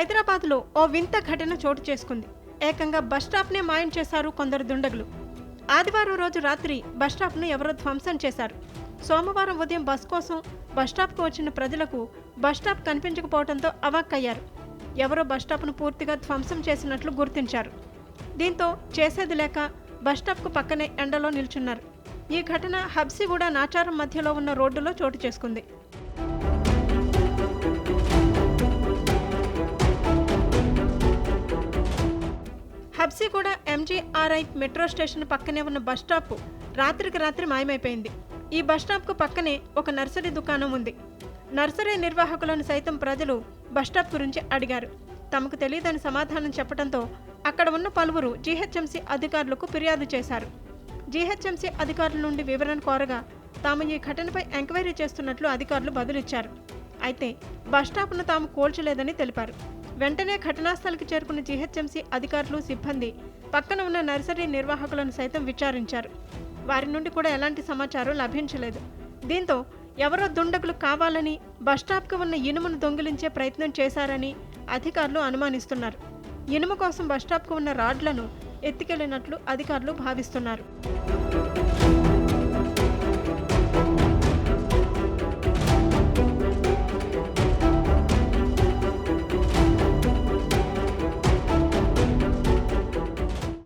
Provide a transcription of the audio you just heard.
హైదరాబాద్లో ఓ వింత ఘటన చోటు చేసుకుంది. ఏకంగా బస్ స్టాప్నే మాయం చేశారు కొందరు దుండగులు. ఆదివారం రోజు రాత్రి బస్ స్టాప్ను ఎవరో ధ్వంసం చేశారు. సోమవారం ఉదయం బస్ కోసం బస్ స్టాప్కు వచ్చిన ప్రజలకు బస్ స్టాప్ కనిపించకపోవడంతో అవాక్కయ్యారు. ఎవరో బస్ స్టాప్ను పూర్తిగా ధ్వంసం చేసినట్లు గుర్తించారు. దీంతో చేసేది లేక బస్ స్టాప్కు పక్కనే ఎండలో నిల్చున్నారు. ఈ ఘటన హబ్సిగూడ నాచారం మధ్యలో ఉన్న రోడ్డులో చోటు చేసుకుంది. హబ్సిగూడ ఎంజీఆర్ఐ మెట్రో స్టేషన్ పక్కనే ఉన్న బస్ స్టాప్ రాత్రికి రాత్రి మాయమైపోయింది. ఈ బస్ స్టాప్కు పక్కనే ఒక నర్సరీ దుకాణం ఉంది. నర్సరీ నిర్వాహకులను సైతం ప్రజలు బస్ స్టాప్ గురించి అడిగారు. తమకు తెలియదని సమాధానం చెప్పడంతో అక్కడ ఉన్న పలువురు జీహెచ్ఎంసీ అధికారులకు ఫిర్యాదు చేశారు. జీహెచ్ఎంసీ అధికారుల నుండి వివరణ కోరగా తాము ఈ ఘటనపై ఎంక్వైరీ చేస్తున్నట్లు అధికారులు బదులిచ్చారు. అయితే బస్ స్టాప్ను తాము కోల్చలేదని తెలిపారు. వెంటనే ఘటనాస్థలికి చేరుకున్న జీహెచ్ఎంసీ అధికారులు సిబ్బంది పక్కన ఉన్న నర్సరీ నిర్వాహకులను సైతం విచారించారు. వారి నుండి కూడా ఎలాంటి సమాచారం లభించలేదు. దీంతో ఎవరో దుండగులు కావాలని బస్టాప్కి ఉన్న ఇనుమును దొంగిలించే ప్రయత్నం చేశారని అధికారులు అనుమానిస్తున్నారు. ఇనుము కోసం బస్ స్టాప్కు ఉన్న రాడ్లను ఎత్తికెళ్ళినట్లు అధికారులు భావిస్తున్నారు.